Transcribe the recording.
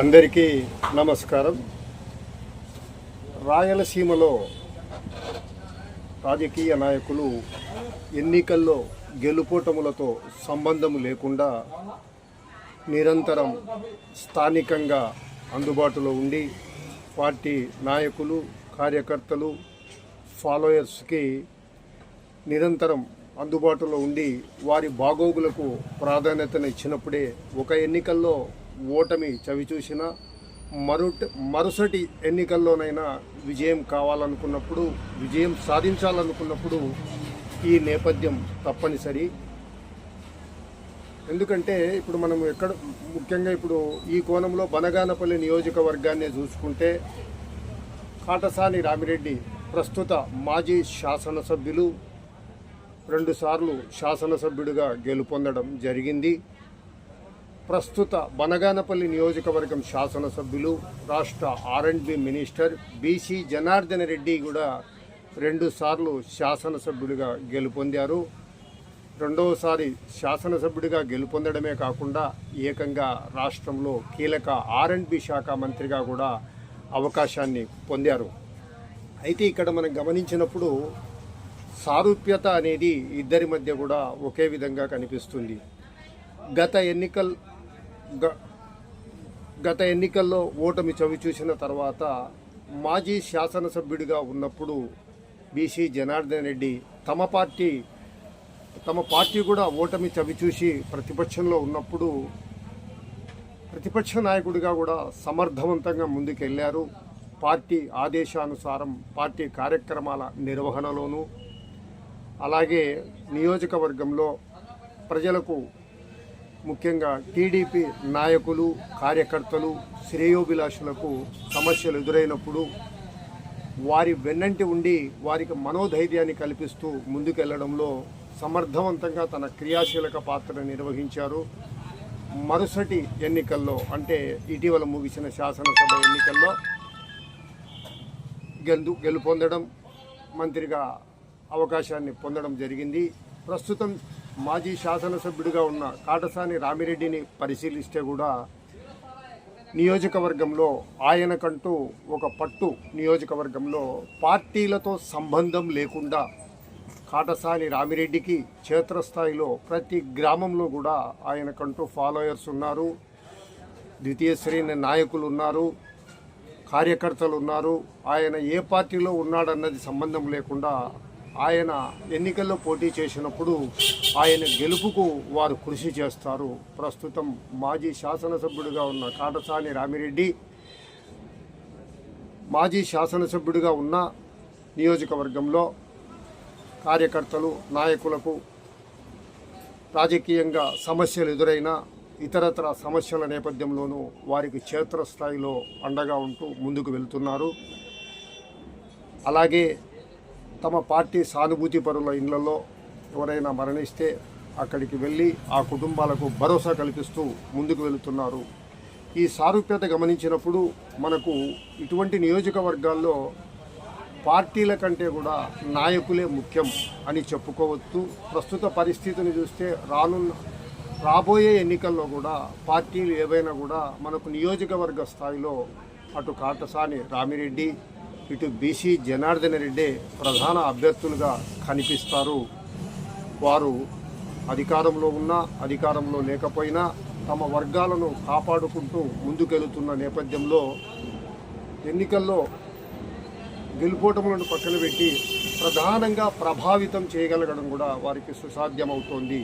అందరికీ నమస్కారం. రాయలసీమలో రాజకీయ నాయకులు ఎన్నికల్లో గెలుపోటములతో సంబంధం లేకుండా నిరంతరం స్థానికంగా అందుబాటులో ఉండి పార్టీ నాయకులు కార్యకర్తలు ఫాలోయర్స్కి నిరంతరం అందుబాటులో ఉండి వారి బాగోగులకు ప్రాధాన్యతను ఇచ్చినప్పుడే ఒక ఎన్నికల్లో ఓటమి చవిచూసిన మరుట మరుసటి ఎన్నికల్లోనైనా విజయం కావాలనుకున్నప్పుడు విజయం సాధించాలనుకున్నప్పుడు ఈ నేపథ్యం తప్పనిసరి. ఎందుకంటే ఇప్పుడు మనం ఎక్కడ ముఖ్యంగా ఇప్పుడు ఈ కోణంలో బనగానపల్లి నియోజకవర్గాన్ని చూసుకుంటే కాటసాని రామిరెడ్డి ప్రస్తుత మాజీ శాసనసభ్యులు రెండుసార్లు శాసనసభ్యుడిగా గెలుపొందడం జరిగింది. ప్రస్తుత బనగానపల్లి నియోజకవర్గం శాసనసభ్యులు రాష్ట్ర ఆర్ఎండ్బి మినిస్టర్ బీసీ జనార్దన్ రెడ్డి కూడా రెండుసార్లు శాసనసభ్యుడిగా గెలుపొందారు. రెండవసారి శాసనసభ్యుడిగా గెలుపొందడమే కాకుండా ఏకంగా రాష్ట్రంలో కీలక ఆర్ఎండ్బి శాఖ మంత్రిగా కూడా అవకాశాన్ని పొందారు. అయితే ఇక్కడ మనం గమనించినప్పుడు సారూప్యత అనేది ఇద్దరి మధ్య కూడా ఒకే విధంగా కనిపిస్తుంది. గత ఎన్నికల్ గత ఎన్నికల్లో ఓటమి చవి చూసిన తర్వాత మాజీ శాసనసభ్యుడిగా ఉన్నప్పుడు బీసీ జనార్దన్ రెడ్డి తమ పార్టీ తమ పార్టీ కూడా ఓటమి చవి చూసి ప్రతిపక్షంలో ఉన్నప్పుడు ప్రతిపక్ష నాయకుడిగా కూడా సమర్థవంతంగా ముందుకెళ్ళారు. పార్టీ ఆదేశానుసారం పార్టీ కార్యక్రమాల నిర్వహణలోనూ అలాగే నియోజకవర్గంలో ప్రజలకు ముఖ్యంగా టీడీపీ నాయకులు కార్యకర్తలు శ్రేయోభిలాషులకు సమస్యలు ఎదురైనప్పుడు వారి వెన్నంటి ఉండి వారికి మనోధైర్యాన్ని కల్పిస్తూ ముందుకెళ్ళడంలో సమర్థవంతంగా తన క్రియాశీలక పాత్ర నిర్వహించారు. మరుసటి ఎన్నికల్లో అంటే ఇటీవల ముగిసిన శాసనసభ ఎన్నికల్లో గెలు గెలుపొందడం మంత్రిగా అవకాశాన్ని పొందడం జరిగింది. ప్రస్తుతం మాజీ శాసనసభ్యుడిగా ఉన్న కాటసాని రామిరెడ్డిని పరిశీలిస్తే కూడా నియోజకవర్గంలో ఆయనకంటూ ఒక పట్టు నియోజకవర్గంలో పార్టీలతో సంబంధం లేకుండా కాటసాని రామిరెడ్డికి క్షేత్రస్థాయిలో ప్రతి గ్రామంలో కూడా ఆయనకంటూ ఫాలోయర్స్ ఉన్నారు. ద్వితీయ శ్రేణి నాయకులు ఉన్నారు. కార్యకర్తలు ఉన్నారు. ఆయన ఏ పార్టీలో ఉన్నాడన్నది సంబంధం లేకుండా ఆయన ఎన్నికల్లో పోటీ చేసినప్పుడు ఆయన గెలుపుకు వారు కృషి చేస్తారు. ప్రస్తుతం మాజీ శాసనసభ్యుడిగా ఉన్న కాటసాని రామిరెడ్డి మాజీ శాసనసభ్యుడిగా ఉన్న నియోజకవర్గంలో కార్యకర్తలు నాయకులకు రాజకీయంగా సమస్యలు ఎదురైనా ఇతరత్ర సమస్యల నేపథ్యంలోనూ వారికి క్షేత్రస్థాయిలో అండగా ఉంటూ ముందుకు వెళ్తున్నారు. అలాగే తమ పార్టీ సానుభూతి పరుల ఇళ్ళలో ఎవరైనా మరణిస్తే అక్కడికి వెళ్ళి ఆ కుటుంబాలకు భరోసా కల్పిస్తూ ముందుకు వెళుతున్నారు. ఈ సారూప్యత గమనించినప్పుడు మనకు ఇటువంటి నియోజకవర్గాల్లో పార్టీల కంటే కూడా నాయకులే ముఖ్యం అని చెప్పుకోవచ్చు. ప్రస్తుత పరిస్థితిని చూస్తే రానున్న రాబోయే ఎన్నికల్లో కూడా పార్టీలు ఏవైనా కూడా మనకు నియోజకవర్గ స్థాయిలో అటు కాటసాని రామిరెడ్డి ఇటు బీసీ జనార్దన రెడ్డి ప్రధాన అభ్యర్థులుగా కనిపిస్తారు. వారు అధికారంలో ఉన్నా అధికారంలో లేకపోయినా తమ వర్గాలను కాపాడుకుంటూ ముందుకెళ్తున్న నేపథ్యంలో ఎన్నికల్లో గెలుపోటములను పక్కన పెట్టి ప్రధానంగా ప్రభావితం చేయగలగడం కూడా వారికి సుసాధ్యమవుతోంది.